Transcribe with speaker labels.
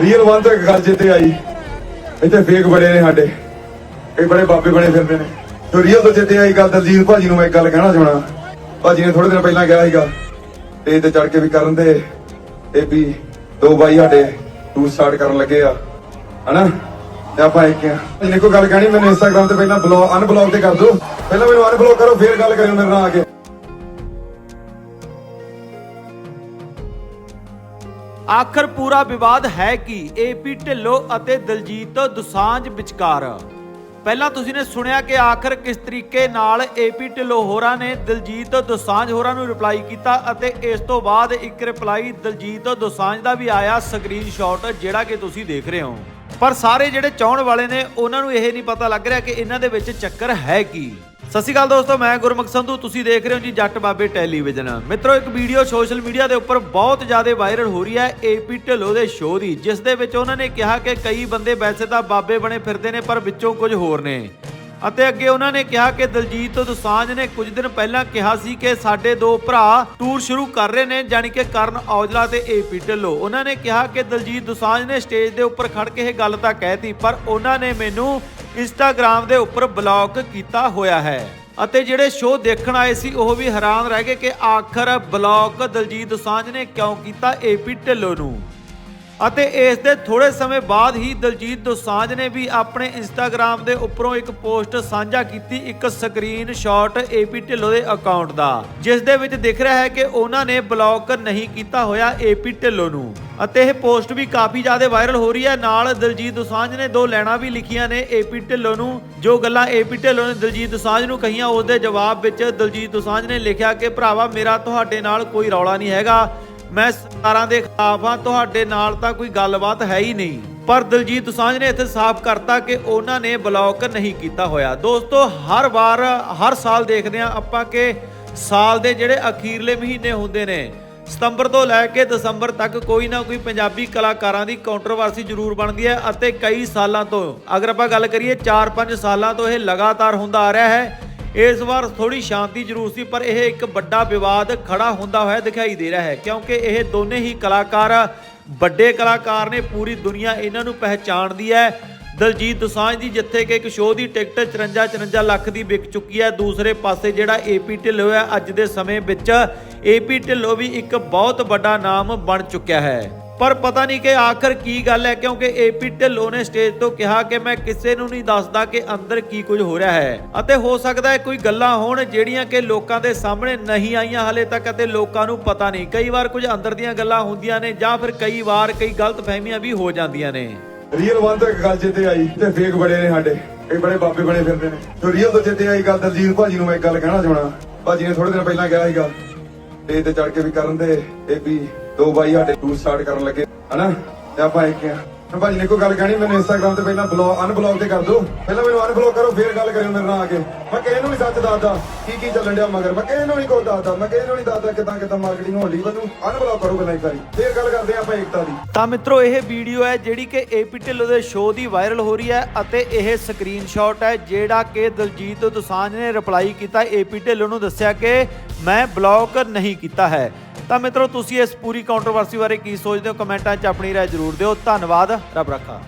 Speaker 1: Real one ਤੋਂ ਇੱਕ ਗੱਲ ਆਈ। ਇੱਥੇ ਫੇਕ ਬੜੇ ਨੇ ਸਾਡੇ। ਇਹ ਬੜੇ ਬਾਬੇ ਬਣੇ ਫਿਰਦੇ ਨੇ। ਤੇ ਰੀਅਲ ਤੋਂ ਜਿੱਤੇ ਆਈ ਗੱਲ ਦਲਜੀਤ ਭਾਜੀ ਨੂੰ ਮੈਂ ਇੱਕ ਗੱਲ ਕਹਿਣਾ ਚਾਹਣਾ। ਭਾਜੀ ਨੇ ਥੋੜੇ ਦਿਨ ਪਹਿਲਾਂ ਕਿਹਾ ਸੀਗਾ, ਤੇ ਤੇ ਚੜ ਕੇ ਵੀ ਕਰਨ ਦੇ। ਇਹ ਵੀ ਦੋ ਬਾਈ ਸਾਡੇ ਟੂਰ ਸਟਾਰਟ ਕਰਨ ਲੱਗੇ ਆ। ਹਨਾ? ਤੇ ਆਪਾਂ ਇੱਕ ਜਿਹਨੇ ਕੋਈ ਗੱਲ ਕਹਿਣੀ? ਮੈਨੂੰ ਇੰਸਟਾਗ੍ਰam ਤੇ ਪਹਿਲਾਂ ਬਲੌਗ ਅਨਬਲੌਕ ਤੇ ਕਰ ਦਿਓ। ਪਹਿਲਾਂ ਮੈਨੂੰ ਅਨਬਲੌਕ ਕਰੋ, ਫੇਰ ਗੱਲ ਕਰਿਓ ਮੇਰੇ ਨਾਲ ਆ ਕੇ।
Speaker 2: ਆਖਰ ਪੂਰਾ ਵਿਵਾਦ ਹੈ ਕਿ? ਏਪੀ ਢਿੱਲੋਂ ਅਤੇ ਦਲਜੀਤ ਦੋਸਾਂਝ ਵਿਚਕਾਰ। ਪਹਿਲਾਂ ਤੁਸੀਂ ਨੇ ਸੁਣਿਆ ਕਿ ਆਖਰ ਕਿਸ ਤਰੀਕੇ ਨਾਲ ਏਪੀ ਢਿੱਲੋਂ ਹੋਰਾਂ ਨੇ ਦਲਜੀਤ ਦੋਸਾਂਝ ਹੋਰਾਂ ਨੂੰ ਰਿਪਲਾਈ ਕੀਤਾ ਅਤੇ ਇਸ ਤੋਂ ਬਾਅਦ ਇੱਕ ਰਿਪਲਾਈ ਦਲਜੀਤ ਦੋਸਾਂਝ ਦਾ ਵੀ ਆਇਆ ਸਕਰੀਨਸ਼ਾਟ ਜਿਹੜਾ ਕਿ ਤੁਸੀਂ ਦੇਖ ਰਹੇ ਹੋ। ਪਰ ਸਾਰੇ ਜਿਹੜੇ ਚਾਹਣ ਵਾਲੇ ਨੇ, ਉਹਨਾਂ ਨੂੰ ਇਹ ਨਹੀਂ ਪਤਾ ਲੱਗ ਰਿਹਾ ਕਿ ਇਹਨਾਂ ਦੇ ਵਿੱਚ ਚੱਕਰ ਹੈ ਕੀ। ਸਤਿ ਸ਼੍ਰੀ ਅਕਾਲ ਦੋਸਤੋ, ਮੈਂ ਗੁਰਮੁਖ ਸੰਧੂ, ਤੁਸੀਂ ਦੇਖ ਰਹੇ ਹੋ ਜੀ ਜੱਟ ਬਾਬੇ ਟੈਲੀਵਿਜ਼ਨ। ਮਿੱਤਰੋ, ਇੱਕ ਵੀਡੀਓ ਸੋਸ਼ਲ ਮੀਡੀਆ ਦੇ ਉੱਪਰ ਬਹੁਤ ਜ਼ਿਆਦਾ ਵਾਇਰਲ ਹੋ ਰਹੀ ਹੈ ਏਪੀ ਢਿੱਲੋਂ ਦੇ ਸ਼ੋਅ ਦੀ, ਜਿਸ ਦੇ ਵਿੱਚ ਉਹਨਾਂ ਨੇ ਕਿਹਾ ਕਿ ਕਈ ਬੰਦੇ ਵੈਸੇ ਤਾਂ ਬਾਬੇ ਬਣੇ ਫਿਰਦੇ ਨੇ, ਪਰ ਵਿੱਚੋਂ ਕੁਝ ਹੋਰ ਨੇ। ਅਤੇ ਅੱਗੇ ਉਹਨਾਂ ਨੇ ਕਿਹਾ ਕਿ ਦਲਜੀਤ ਦੋਸਾਂਝ ਨੇ ਕੁਝ ਦਿਨ ਪਹਿਲਾਂ ਕਿਹਾ ਸੀ ਕਿ ਸਾਡੇ ਦੋ ਭਰਾ ਟੂਰ ਸ਼ੁਰੂ ਕਰ ਰਹੇ ਨੇ, ਜਾਣੀ ਕਿ ਕਰਨ ਔਜਲਾ ਤੇ ਏਪੀ ਢਿੱਲੋਂ। ਉਹਨਾਂ ਨੇ ਕਿਹਾ ਕਿ ਦਲਜੀਤ ਦੋਸਾਂਝ ਨੇ ਸਟੇਜ ਦੇ ਉੱਪਰ ਖੜ ਕੇ ਇਹ ਗੱਲ ਤਾਂ ਕਹਿਤੀ ਪਰ ਉਹਨਾਂ ਨੇ ਮੈਨੂੰ ਇੰਸਟਾਗ੍ਰam ਦੇ ਉੱਪਰ ਬਲੌਕ ਕੀਤਾ ਹੋਇਆ ਹੈ। ਅਤੇ ਜਿਹੜੇ ਸ਼ੋਅ ਦੇਖਣ ਆਏ ਸੀ, ਉਹ ਵੀ ਹੈਰਾਨ ਰਹਿ ਗਏ ਕਿ ਆਖਰ ਬਲੌਕ ਦਲਜੀਤ ਦੋਸਾਂਝ ਨੇ ਕਿਉਂ ਕੀਤਾ ਏਪੀ ਢਿੱਲੋਂ ਨੂੰ? ਅਤੇ ਇਸ ਦੇ ਥੋੜੇ ਸਮੇਂ ਬਾਅਦ ਹੀ ਦਲਜੀਤ ਦੋਸਾਂਝ ਨੇ ਵੀ ਆਪਣੇ ਇੰਸਟਾਗ੍ਰam ਦੇ ਉੱਪਰੋਂ ਇੱਕ ਪੋਸਟ ਸਾਂਝਾ ਕੀਤੀ ਇੱਕ ਸਕਰੀਨਸ਼ਾਟ ਏਪੀ ਢਿੱਲੋਂ ਦੇ ਅਕਾਊਂਟ ਦਾ, ਜਿਸ ਦੇ ਵਿੱਚ ਦਿਖ ਰਿਹਾ ਹੈ ਕਿ ਉਹਨਾਂ ਨੇ ਬਲੌਕ ਨਹੀਂ ਕੀਤਾ ਹੋਇਆ ਏਪੀ ਢਿੱਲੋਂ ਨੂੰ। ਅਤੇ ਇਹ ਪੋਸਟ ਵੀ ਕਾਫੀ ਜ਼ਿਆਦਾ ਵਾਇਰਲ ਹੋ ਰਹੀ ਹੈ। ਨਾਲ ਦਲਜੀਤ ਦੋਸਾਂਝ ਨੇ ਦੋ ਲੈਣਾ ਵੀ ਲਿਖੀਆਂ ਨੇ ਏਪੀ ਢਿੱਲੋਂ ਨੂੰ। ਜੋ ਗੱਲਾਂ ਏਪੀ ਢਿੱਲੋਂ ਨੇ ਦਿਲਜੀਤ ਦੋਸਾਂਝ ਨੂੰ ਕਹੀਆਂ, ਉਸ ਦੇ ਜਵਾਬ ਵਿੱਚ ਦਿਲਜੀਤ ਦੋਸਾਂਝ ਨੇ ਲਿਖਿਆ ਕਿ, ਭਰਾਵਾ, ਮੇਰਾ ਤੁਹਾਡੇ ਨਾਲ ਕੋਈ ਰੌਲਾ ਨਹੀਂ ਹੈਗਾ। ਮੈਂ ਸਰਕਾਰਾਂ ਦੇ ਖਿਲਾਫ ਹਾਂ, ਤੁਹਾਡੇ ਨਾਲ ਤਾਂ ਕੋਈ ਗੱਲਬਾਤ ਹੈ ਹੀ ਨਹੀਂ। ਪਰ ਦਿਲਜੀਤ ਦੋਸਾਂਝ ਨੇ ਇੱਥੇ ਸਾਫ਼ ਕਰਤਾ ਕਿ ਉਹਨਾਂ ਨੇ ਬਲੌਕ ਨਹੀਂ ਕੀਤਾ ਹੋਇਆ। ਦੋਸਤੋ, ਹਰ ਵਾਰ, ਹਰ ਸਾਲ ਦੇਖਦੇ ਹਾਂ ਆਪਾਂ ਕਿ ਸਾਲ ਦੇ ਜਿਹੜੇ ਅਖੀਰਲੇ ਮਹੀਨੇ ਹੁੰਦੇ ਨੇ ਸਤੰਬਰ ਤੋਂ ਲੈ ਕੇ ਦਸੰਬਰ ਤੱਕ ਕੋਈ ਨਾ ਕੋਈ ਪੰਜਾਬੀ ਕਲਾਕਾਰਾਂ ਦੀ ਕੰਟਰੋਵਰਸੀ ਜ਼ਰੂਰ ਬਣਦੀ ਹੈ ਅਤੇ ਕਈ ਸਾਲਾਂ ਤੋਂ। ਅਗਰ ਆਪਾਂ ਗੱਲ ਕਰੀਏ 4-5 ਸਾਲਾਂ ਤੋਂ ਇਹ ਲਗਾਤਾਰ ਹੁੰਦਾ ਆ ਰਿਹਾ ਹੈ। ਇਸ ਵਾਰ ਥੋੜੀ ਸ਼ਾਂਤੀ ਜ਼ਰੂਰ ਸੀ, ਪਰ ਇਹ ਇੱਕ ਵੱਡਾ ਵਿਵਾਦ ਖੜਾ ਹੁੰਦਾ ਹੋਇਆ ਦਿਖਾਈ ਦੇ ਰਿਹਾ ਹੈ, ਕਿਉਂਕਿ ਇਹ ਦੋਨੇ ਹੀ ਕਲਾਕਾਰ ਵੱਡੇ ਕਲਾਕਾਰ ਨੇ, ਪੂਰੀ ਦੁਨੀਆ ਇਹਨਾਂ ਨੂੰ ਪਹਿਚਾਣਦੀ ਹੈ। ਦਲਜੀਤ ਦੋਸਾਂਝ ਦੀ ਜਿੱਥੇ ਕਿ ਇੱਕ ਸ਼ੋਅ ਦੀ ਟਿਕਟ 54 54 ਲੱਖ ਦੀ ਵਿਕ ਚੁੱਕੀ ਹੈ। ਦੂਸਰੇ ਪਾਸੇ ਜਿਹੜਾ ਏਪੀ ਢਿੱਲੋਂ ਹੈ, ਅੱਜ ਦੇ ਸਮੇਂ ਵਿੱਚ ਏਪੀ ਢਿੱਲੋਂ ਵੀ ਇੱਕ ਬਹੁਤ ਵੱਡਾ ਨਾਮ ਬਣ ਚੁੱਕਿਆ ਹੈ। ਪਰ ਪਤਾ ਨਹੀਂ ਕਿ ਆਖਰ ਕੀ ਗੱਲ ਹੈ, ਕਿਉਂਕਿ ਏਪੀ ਢਿੱਲੋਂ ਨੇ ਸਟੇਜ ਤੋਂ ਕਿਹਾ ਕਿ ਮੈਂ ਕਿਸੇ ਨੂੰ ਨਹੀਂ ਦੱਸਦਾ ਕਿ ਅੰਦਰ ਕੀ ਕੁਝ ਹੋ ਰਿਹਾ ਹੈ। ਅਤੇ ਹੋ ਸਕਦਾ ਹੈ ਕੋਈ ਗੱਲਾਂ ਹੋਣ ਜਿਹੜੀਆਂ ਕਿ ਲੋਕਾਂ ਦੇ ਸਾਹਮਣੇ ਨਹੀਂ ਆਈਆਂ ਹਲੇ ਤੱਕ ਅਤੇ ਲੋਕਾਂ ਨੂੰ ਪਤਾ ਨਹੀਂ। ਕਈ ਵਾਰ ਕੁਝ ਅੰਦਰ ਦੀਆਂ ਗੱਲਾਂ ਹੁੰਦੀਆਂ ਨੇ ਜਾਂ ਫਿਰ ਕਈ ਵਾਰ ਕਈ ਗ਼ਲਤ ਫਹਿਮੀਆਂ ਵੀ ਹੋ ਜਾਂਦੀਆਂ ਨੇ।
Speaker 1: ਰੀਅਲ ਵਨ ਤੋਂ ਇੱਕ ਗੱਲ ਜਿੱਤੇ ਆਈ ਤੇ ਫੇਕ ਬੜੇ ਨੇ ਸਾਡੇ। ਇਹ ਬੜੇ ਬਾਬੇ ਬਣੇ ਫਿਰਦੇ ਨੇ। ਤੇ ਰੀਅਲ ਤੋਂ ਜਿੱਤੇ ਆਈ ਗੱਲ ਦਲਜੀਤ ਭਾਜੀ ਨੂੰ ਮੈਂ ਇੱਕ ਗੱਲ ਕਹਿਣਾ ਚਾਹਣਾ ਭਾਜੀ ਨੇ ਥੋੜੇ ਦਿਨ ਪਹਿਲਾਂ ਕਿਹਾ ਸੀਗਾ ਤੇ ਤੇ ਚੜ ਕੇ ਵੀ ਕਰਨ ਦੇ, ਇਹ ਵੀ ਦੋ ਬਾਈ ਸਾਡੇ ਟੂਰ ਸਟਾਰਟ ਕਰਨ ਲੱਗੇ। ਹਨਾ? ਤੇ ਆਪਾਂ ਇੱਕ ਆ। ਹੁਣ ਭਾਜੀ ਨੇ ਕੋਈ ਗੱਲ ਕਹਿਣੀ, ਮੈਨੂੰ ਇੰਸਟਾਗ੍ਰam ਤੇ ਪਹਿਲਾਂ ਬਲੌਗ ਅਨਬਲੌਕ ਤੇ ਕਰ ਦਿਓ। ਪਹਿਲਾਂ ਮੈਨੂੰ ਅਨਬਲੌਕ ਕਰੋ, ਫੇਰ ਗੱਲ ਕਰਿਓ ਮੇਰੇ ਨਾਲ ਆ ਕੇ। ਮੈਂ ਕਿਸੇ ਨੂੰ ਨਹੀਂ ਸੱਚ ਦੱਸਦਾ, ਕੀ ਕੀ ਚੱਲਣ ਡਿਆ ਮਗਰ। ਮੈਂ ਕਿਸੇ ਨੂੰ ਨਹੀਂ ਕੋਈ ਦੱਸਦਾ, ਮੈਂ ਕਿਸੇ ਨੂੰ ਨਹੀਂ ਦੱਸਦਾ ਕਿਦਾਂ ਕਿਦਾਂ ਮਾਰਕੀਟਿੰਗ ਹੋਣ ਮੈਨੂੰ। ਅਨਬਲੌਕ ਕਰੋ ਪਹਿਲਾਂ ਇੱਕ ਵਾਰੀ। ਫੇਰ ਗੱਲ ਕਰਦੇ ਆਪਾਂ ਏਕਤਾ ਦੀ।
Speaker 2: ਤਾਂ ਮਿੱਤਰੋ, ਇਹ ਵੀਡੀਓ ਹੈ ਜਿਹੜੀ ਕਿ ਏਪੀ ਢਿੱਲੋਂ ਦੇ ਸ਼ੋਅ ਦੀ ਵਾਇਰਲ ਹੋ ਰਹੀ ਹੈ ਅਤੇ ਇਹ ਸਕਰੀਨਸ਼ਾਟ ਹੈ ਜਿਹੜਾ ਕਿ ਦਲਜੀਤ ਦੋਸਾਂਝ ਨੇ ਰਿਪਲਾਈ ਕੀਤਾ। ਏਪੀ ਢਿੱਲੋਂ ਨੂੰ ਦੱਸਿਆ ਕਿ ਮੈਂ ਬਲੌਕ ਨਹੀਂ ਕੀਤਾ ਹੈ। ਤਾਂ ਮਿੱਤਰੋ, ਤੁਸੀਂ ਇਸ ਪੂਰੀ ਕੰਟਰੋਵਰਸੀ ਬਾਰੇ ਕੀ ਸੋਚਦੇ ਹੋ? ਕਮੈਂਟਾਂ 'ਚ ਆਪਣੀ ਰਾਏ ਜ਼ਰੂਰ ਦਿਓ। ਧੰਨਵਾਦ। ਰੱਬ ਰੱਖਾ।